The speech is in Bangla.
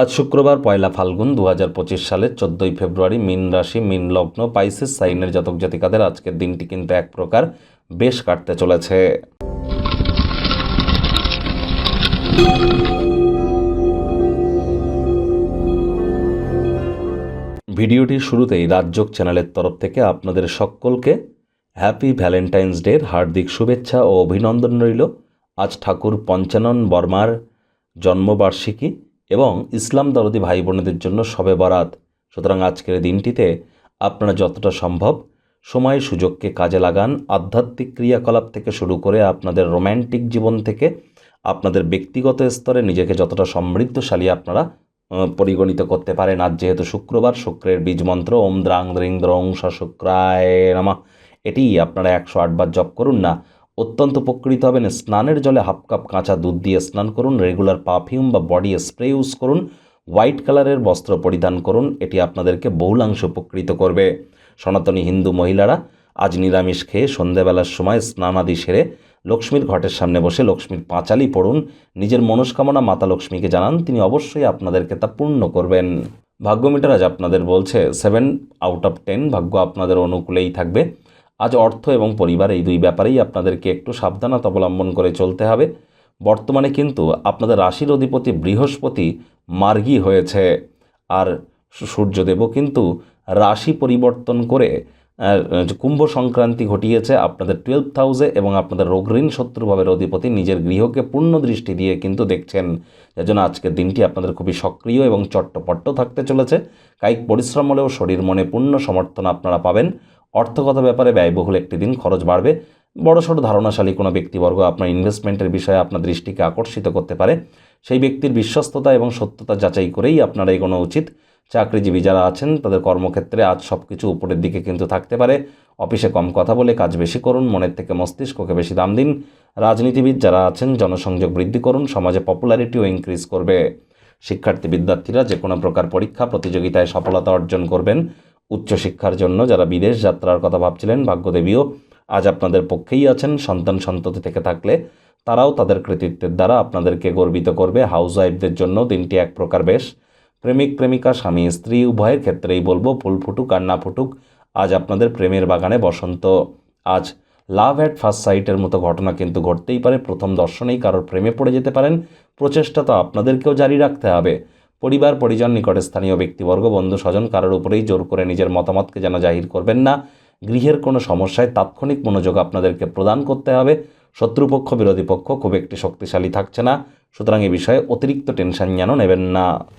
আজ শুক্রবার পয়লা ফাল্গুন দু হাজার পঁচিশ সালের চোদ্দোই ফেব্রুয়ারি মিন রাশি, মিন লগ্ন, পাইসিস, সাইনের জাতক জাতিকাদের আজকের দিনটি কিন্তু এক প্রকার বেশ কাটতে চলেছে। ভিডিওটির শুরুতেই রাজযোগ চ্যানেলের তরফ থেকে আপনাদের সকলকে হ্যাপি ভ্যালেন্টাইন্স ডের হার্দিক শুভেচ্ছা ও অভিনন্দন রইল। আজ ঠাকুর পঞ্চানন বর্মার জন্মবার্ষিকী। এবং ইসলাম দরদি ভাই বোনেদের জন্য শবে বরাত। সুতরাং আজকের দিনটিতে আপনারা যতটা সম্ভব সময় সুযোগকে কাজে লাগান, আধ্যাত্মিক ক্রিয়াকলাপ থেকে শুরু করে আপনাদের রোম্যান্টিক জীবন থেকে আপনাদের ব্যক্তিগত স্তরে নিজেকে যতটা সমৃদ্ধশালী আপনারা পরিগণিত করতে পারেন। আজ যেহেতু শুক্রবার, শুক্রের বীজ মন্ত্র, ওম দ্রাং দ্রিং দ্রং শুক্রায় নামা। এটি আপনারা একশো আটবার জপ করুন না অত্যন্ত উপকৃত হবেন। স্নানের জলে হাফ কাপ কাঁচা দুধ দিয়ে স্নান করুন, রেগুলার পারফিউম বা বডি স্প্রে ইউজ করুন, হোয়াইট কালারের বস্ত্র পরিধান করুন, এটি আপনাদেরকে বহুলাংশ উপকৃত করবে। সনাতনী হিন্দু মহিলারা আজ নিরামিষ খেয়ে সন্ধেবেলার সময় স্নানাদি সেরে লক্ষ্মীর ঘটের সামনে বসে লক্ষ্মীর পাঁচালি পড়ুন। নিজের মনস্কামনা মাতা লক্ষ্মীকে জানান, তিনি অবশ্যই আপনাদেরকে তা পূর্ণ করবেন। ভাগ্য মিটার আজ আপনাদের বলছে, সেভেন আউট অফ টেন ভাগ্য আপনাদের অনুকূলেই থাকবে। আজ অর্থ এবং পরিবার এই দুই ব্যাপারেই আপনাদেরকে একটু সাবধানতা অবলম্বন করে চলতে হবে। বর্তমানে কিন্তু আপনাদের রাশির অধিপতি বৃহস্পতি মার্গী হয়েছে। আর সূর্যদেবও কিন্তু রাশি পরিবর্তন করে কুম্ভ সংক্রান্তি ঘটিয়েছে আপনাদের টুয়েলভ হাউসে এবং আপনাদের রোগঋণ শত্রুভাবের অধিপতি নিজের গৃহকে পূর্ণ দৃষ্টি দিয়ে কিন্তু দেখছেন। যার জন্য আজকের দিনটি আপনাদের খুবই সক্রিয় এবং চট্টপট্ট থাকতে চলেছে। কায়িক পরিশ্রম হলেও শরীর মনে পূর্ণ সমর্থন আপনারা পাবেন। অর্থগত ব্যাপারে ব্যয়বহুল একটি দিন খরচ বাড়বে। বড়সড় ধারণাশালী কোনো ব্যক্তিবর্গ আপনার ইনভেস্টমেন্টের বিষয়ে আপনার দৃষ্টিকে আকর্ষিত করতে পারে। সেই ব্যক্তির বিশ্বস্ততা এবং সত্যতা যাচাই করেই আপনারা এগোনো উচিত। চাকরিজীবী যারা আছেন, তাদের কর্মক্ষেত্রে আজ সব কিছু উপরের দিকে কিন্তু থাকতে পারে। অফিসে কম কথা বলে কাজ বেশি করুন, মনের থেকে মস্তিষ্ককে বেশি দাম দিন। রাজনীতিবিদ যারা আছেন, জনসংযোগ বৃদ্ধি করুন, সমাজে পপুলারিটিও ইনক্রিজ করবে। শিক্ষার্থী বিদ্যার্থীরা যে কোনো প্রকার পরীক্ষা, প্রতিযোগিতায় সফলতা অর্জন করবেন। উচ্চশিক্ষার জন্য যারা বিদেশ যাত্রার কথা ভাবছিলেন, ভাগ্যদেবীও আজ আপনাদের পক্ষেই আছেন। সন্তান সন্ততি থেকে থাকলে তারাও তাদের কৃতিত্বের দ্বারা আপনাদেরকে গর্বিত করবে। হাউস ওয়াইফদের জন্য দিনটি এক প্রকার বেশ। প্রেমিক, প্রেমিকা, স্বামী, স্ত্রী, উভয়ের ক্ষেত্রেই বলব, ফুল ফুটুক আর না ফুটুক, আজ আপনাদের প্রেমের বাগানে বসন্ত। আজ লাভ অ্যাট ফার্স্ট সাইটের মতো ঘটনা কিন্তু ঘটতেই পারে, প্রথম দর্শনেই কারোর প্রেমে পড়ে যেতে পারেন, প্রচেষ্টা তো আপনাদেরকেও জারি রাখতে হবে। পরিবার, পরিজন, নিকটে স্থানীয় ব্যক্তিবর্গ, বন্ধু, স্বজন কারোর উপরেই জোর করে নিজের মতামতকে যেন জাহির করবেন না। গৃহের কোনো সমস্যায় তাৎক্ষণিক মনোযোগ আপনাদেরকে প্রদান করতে হবে। শত্রুপক্ষ, বিরোধী পক্ষ খুব একটি শক্তিশালী থাকছে না, সুতরাং এ বিষয়ে অতিরিক্ত টেনশন যেন নেবেন না।